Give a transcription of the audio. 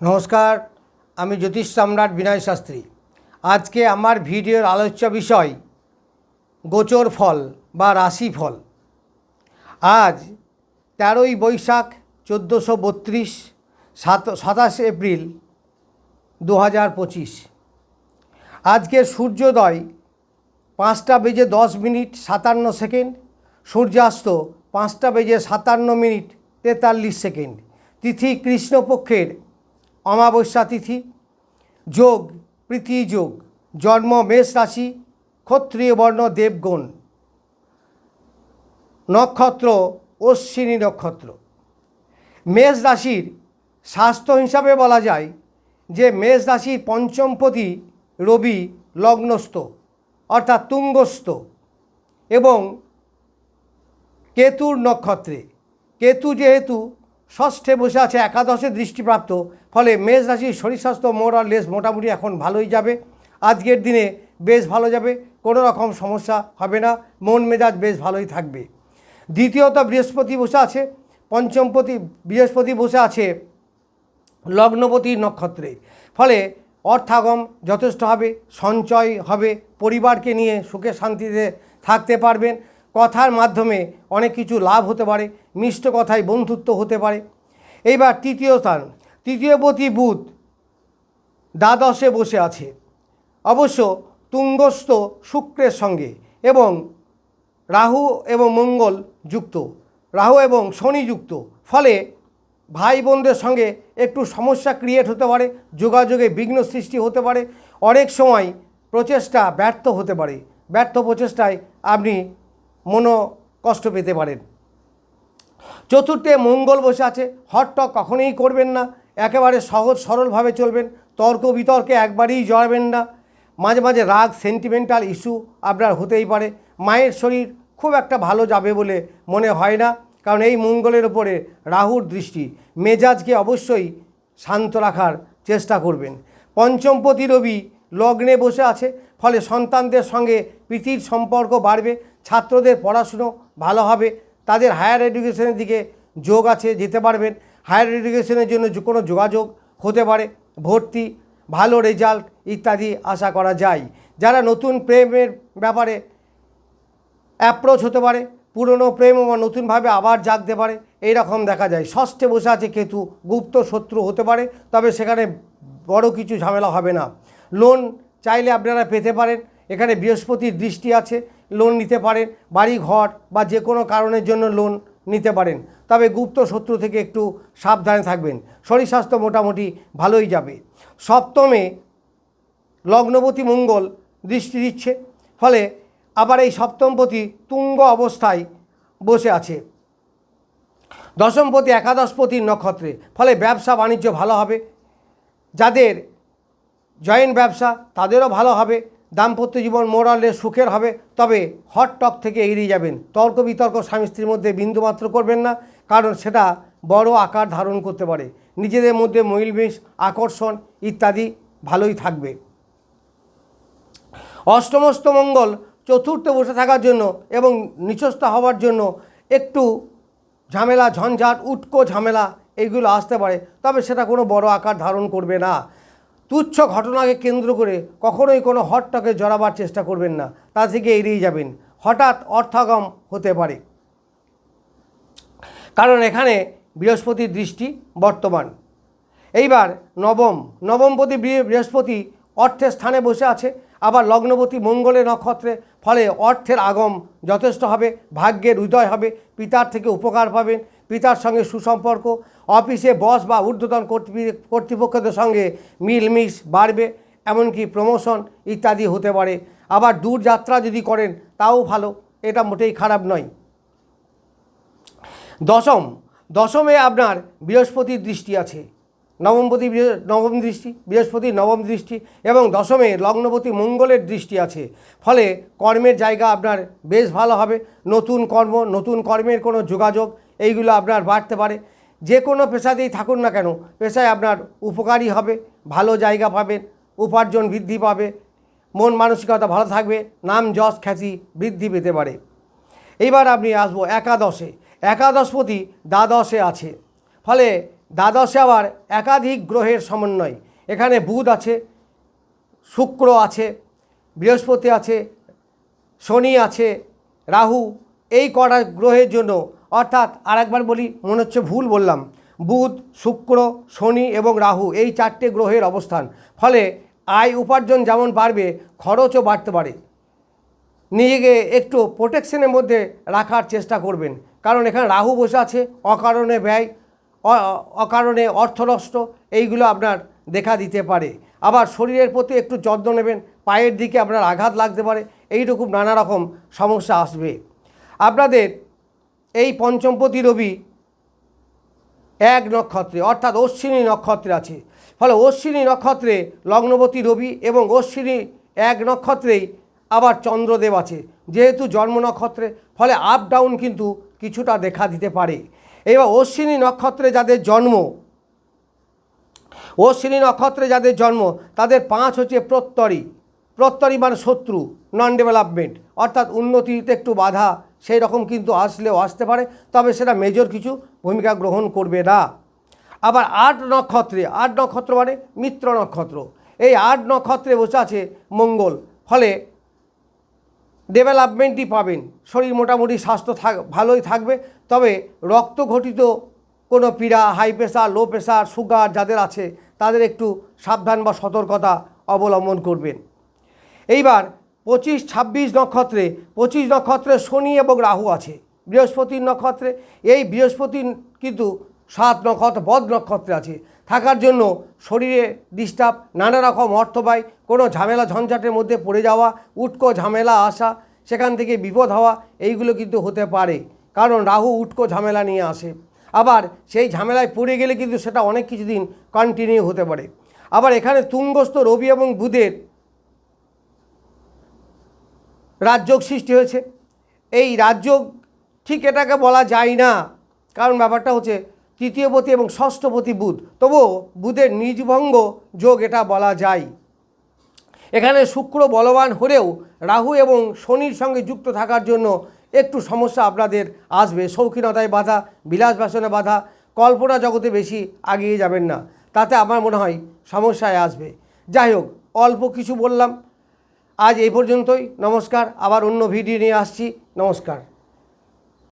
নমস্কার, আমি জ্যোতিষ সম্রাট বিনয় শাস্ত্রী। আজকে আমার ভিডিওর আলোচ্য বিষয়, গোচর ফল বা রাশি ফল। আজ তেরোই বৈশাখ চোদ্দোশো বত্রিশ, সাত, সাতাশ এপ্রিল দু হাজার পঁচিশ। আজকের সূর্যোদয় পাঁচটা বেজে দশ মিনিট সাতান্ন সেকেন্ড, সূর্যাস্ত পাঁচটা বেজে সাতান্ন মিনিট তেতাল্লিশ সেকেন্ড। তিথি কৃষ্ণপক্ষের অমাবস্যা তিথি, যোগ, প্রীতি যোগ, জন্ম মেষ রাশি, ক্ষত্রিয় বর্ণ দেবগণ, নক্ষত্র, অশ্বিনী নক্ষত্র। মেষ রাশির স্বাস্থ্য হিসাবে বলা যায় যে মেষ রাশির পঞ্চমপতি রবি লগ্নস্থ, অর্থাৎ তুঙ্গস্থ এবং কেতুর নক্ষত্রে। কেতু যেহেতু ষষ্ঠে বসে আছে একাদশে দৃষ্টিপ্রাপ্ত। ফলে মেষ রাশির শরীর স্বাস্থ্য মোরাল লেস মোটামুটি এখন ভালোই যাবে। আজকের দিনে বেশ ভালো যাবে, কোনো রকম সমস্যা হবে না, মন মেজাজ বেশ ভালোই থাকবে। দ্বিতীয়ত বৃহস্পতি বসে আছে, পঞ্চমপতি, বৃহস্পতি বসে আছে লগ্নপতি নক্ষত্রে। ফলে অর্থাগম যথেষ্ট হবে, সঞ্চয় হবে, পরিবারকে নিয়ে সুখে শান্তিতে থাকতে পারবেন। কথার মাধ্যমে অনেক কিছু লাভ হতে পারে মিষ্ট কথায় বন্ধুত্ব হতে পারে। এইবার তৃতীয় স্থান, তৃতীয়পতি বুধ দ্বাদশে বসে আছে। অবশ্য তুঙ্গস্থ শুক্রের সঙ্গে এবং রাহু এবং মঙ্গল যুক্ত। রাহু এবং শনি যুক্ত। ফলে ভাই বোনদের সঙ্গে একটু সমস্যা ক্রিয়েট হতে পারে, যোগাযোগে বিঘ্ন সৃষ্টি হতে পারে। অনেক সময় প্রচেষ্টা ব্যর্থ হতে পারে। ব্যর্থ প্রচেষ্টায় আপনি মনো কষ্ট পেতে পারেন। চতুর্থে মঙ্গল বসে আছে, হটটক কখনোই করবেন না, একেবারে সহজ সরলভাবে চলবেন, তর্ক বিতর্কে একবারেই জড়াবেন না। মাঝে মাঝে রাগ সেন্টিমেন্টাল ইস্যু আপনার হতেই পারে, মায়ের শরীর খুব একটা ভালো যাবে বলে মনে হয় না, কারণ এই মঙ্গলের ওপরে রাহুর দৃষ্টি। মেজাজকে অবশ্যই শান্ত রাখার চেষ্টা করবেন। পঞ্চমপতি রবি লগ্নে বসে আছে, ফলে সন্তানদের সঙ্গে প্রীতির সম্পর্ক বাড়বে, ছাত্রদের পড়াশুনো ভালো হবে তাদের হায়ার এডুকেশনের দিকে যোগ আছে, যেতে পারবেন। হায়ার এডুকেশনের জন্য কোনো যোগাযোগ হতে পারে, ভর্তি, ভালো রেজাল্ট ইত্যাদি আশা করা যায়। যারা নতুন প্রেমের ব্যাপারে অ্যাপ্রোচ হতে পারে, পুরনো প্রেম বা নতুনভাবে আবার জাগতে পারে এই রকম দেখা যায়। ষষ্ঠে বসে আছে কেতু, গুপ্ত শত্রু হতে পারে, তবে সেখানে বড় কিছু ঝামেলা হবে না। লোন চাইলে আপনারা পেতে পারেন। এখানে বৃহস্পতির দৃষ্টি আছে। লোন নিতে পারেন, বাড়ি ঘর বা যে কোনো কারণের জন্য লোন নিতে পারেন। তবে গুপ্ত শত্রু থেকে একটু সাবধানে থাকবেন। শরীর স্বাস্থ্য মোটামুটি ভালোই যাবে। সপ্তমে লগ্নপতি মঙ্গল দৃষ্টি দিচ্ছে, ফলে আবার এই সপ্তমপতি তুঙ্গ অবস্থায় বসে আছে। দশমপতি একাদশপতির নক্ষত্রে, ফলে ব্যবসা বাণিজ্য ভালো হবে। যাদের জয়েন্ট ব্যবসা, তাদেরও ভালো হবে। দাম্পত্য জীবন মোরালে সুখের হবে, তবে হট টক থেকে এড়িয়ে যাবেন। তর্ক বিতর্ক স্বামী স্ত্রীর মধ্যে বিন্দুমাত্র করবেন না, কারণ সেটা বড় আকার ধারণ করতে পারে। নিজেদের মধ্যে মহিলমিশ আকর্ষণ ইত্যাদি ভালোই থাকবে। অষ্টমস্ত মঙ্গল, চতুর্থে বসে থাকার জন্য এবং নিচস্থ হওয়ার জন্য একটু ঝামেলা, ঝঞ্ঝাট, উটকো ঝামেলা এইগুলো আসতে পারে, তবে সেটা কোনো বড় আকার ধারণ করবে না। তুচ্ছ ঘটনাকে কেন্দ্র করে কখনোই কোনো হটটকে জড়াবার চেষ্টা করবেন না। তা থেকে এড়িয়ে যাবেন। হঠাৎ অর্থাগম হতে পারে। কারণ এখানে বৃহস্পতির দৃষ্টি বর্তমান। এইবার নবম, নবমপতি বৃহ- বৃহস্পতি অর্থের স্থানে বসে আছে। আবার লগ্নপতি মঙ্গলের নক্ষত্রে, ফলে অর্থের আগম যথেষ্ট হবে, ভাগ্যের উদয় হবে, পিতার থেকে উপকার পাবেন। পিতার সঙ্গে সুসম্পর্ক, অফিসে বস বা ঊর্ধ্বতন কর্তৃপক্ষদের সঙ্গে মিলমিশ বাড়বে, এমনকি প্রমোশন ইত্যাদি হতে পারে। আবার দূর যাত্রা যদি করেন, তাও ভালো, এটা মোটেই খারাপ নয়। দশম, দশমে আপনার বৃহস্পতির দৃষ্টি আছে। নবমপতি নবম দৃষ্টি, বৃহস্পতি নবম দৃষ্টি এবং দশমে লগ্নপতি মঙ্গলের দৃষ্টি আছে। ফলে কর্মের জায়গা আপনার বেশ ভালো হবে। নতুন কর্ম, নতুন কর্মের কোনো যোগাযোগ এইগুলো আপনার বাড়তে পারে। যে কোনো পেশাতেই থাকুন না কেন, পেশায় আপনার উপকারী হবে, ভালো জায়গা পাবেন, উপার্জন বৃদ্ধি পাবে, মন মানসিকতা ভালো থাকবে, নাম যশ খ্যাতি বৃদ্ধি পেতে পারে। এইবার আপনি আসব একাদশে। একাদশপতি দ্বাদশে আছে। ফলে দ্বাদশে আবার একাধিক গ্রহের সমন্বয়। এখানে বুধ আছে, শুক্র আছে, বৃহস্পতি আছে, শনি আছে, রাহু, এই কটা গ্রহের জন্য অর্থাৎ আরেকবার বলি, মনে হচ্ছে ভুল বললাম। বুধ, শুক্র, শনি এবং রাহু এই চারটে গ্রহের অবস্থান। ফলে আয় উপার্জন যেমন বাড়বে, খরচও বাড়তে পারে। নিজেকে একটু প্রোটেকশনের মধ্যে রাখার চেষ্টা করবেন। কারণ এখানে রাহু বসে আছে, অকারণে ব্যয় অকারণে অর্থনষ্ট, এইগুলো আপনার দেখা দিতে পারে। আবার শরীরের প্রতি একটু যত্ন নেবেন, পায়ের দিকে আপনার আঘাত লাগতে পারে এইরকম নানা রকম সমস্যা আসবে। আপনাদের এই পঞ্চমপতি রবি এক নক্ষত্রে, অর্থাৎ অশ্বিনী নক্ষত্রে আছে। ফলে অশ্বিনী নক্ষত্রে লগ্নবতী রবি এবং অশ্বিনী এক নক্ষত্রেই আবার চন্দ্রদেব আছে, যেহেতু জন্ম নক্ষত্রে, ফলে আপ ডাউন কিন্তু কিছুটা দেখা দিতে পারে। এবার অশ্বিনী নক্ষত্রে যাদের জন্ম, অশ্বিনী নক্ষত্রে যাদের জন্ম, তাদের পাঁচ হচ্ছে প্রত্যরী। প্রত্যরী মানে শত্রু নন ডেভেলপমেন্ট অর্থাৎ উন্নতিতে একটু বাধা সেই রকম কিন্তু আসলেও আসতে পারে, তবে সেটা মেজর কিছু ভূমিকা গ্রহণ করবে না। আবার আট নক্ষত্রে, আট নক্ষত্র মানে মিত্র নক্ষত্র। এই আট নক্ষত্রে বসে আছে মঙ্গল, ফলে ডেভেলপমেন্টই পাবেন। শরীর মোটামুটি স্বাস্থ্য থাক, ভালোই থাকবে, তবে রক্ত ঘটিত কোনো পীড়া high pressure low pressure sugar যাদের আছে, তাদের একটু সাবধান বা সতর্কতা অবলম্বন করবেন। এইবার পঁচিশ, ছাব্বিশ নক্ষত্রে, পঁচিশ নক্ষত্রে শনি এবং রাহু আছে। বৃহস্পতির নক্ষত্রে, এই বৃহস্পতি কিন্তু সাত নক্ষত্র, বদ নক্ষত্রে আছে। থাকার জন্য শরীরে ডিস্টার্ব নানা রকম অর্থ পায় কোনো ঝামেলা, ঝঞ্ঝাটের মধ্যে পড়ে যাওয়া, উটকো ঝামেলা, আসা, সেখান থেকে বিপদ হওয়া, এইগুলো কিন্তু হতে পারে। কারণ রাহু উটকো ঝামেলা নিয়ে আসে। আবার সেই ঝামেলায় পড়ে গেলে কিন্তু সেটা অনেক কিছুদিন কন্টিনিউ হতে পারে। আবার এখানে তুঙ্গস্থ রবি এবং বুধের রাজযোগ সৃষ্টি হয়েছে। এই রাজযোগ ঠিক এটাকে বলা যায় না। কারণ ব্যাপারটা হচ্ছে তৃতীয়পতি এবং ষষ্ঠপতি বুধ। তবুও বুধের নিজভঙ্গ যোগ এটা বলা যায়। এখানে শুক্র বলবান হলেও রাহু এবং শনির সঙ্গে যুক্ত থাকার জন্য একটু সমস্যা আপনাদের আসবে। শৌখিনতায় বাধা বিলাস বাসনে বাধা, কল্পনা জগতে বেশি আগিয়ে যাবেন না। তাতে আমার মনে হয় সমস্যায় আসবে। যাই হোক, অল্প কিছু বললাম। আজ এই পর্যন্তই। নমস্কার আবার অন্য ভিডিও নিয়ে আসছি। নমস্কার।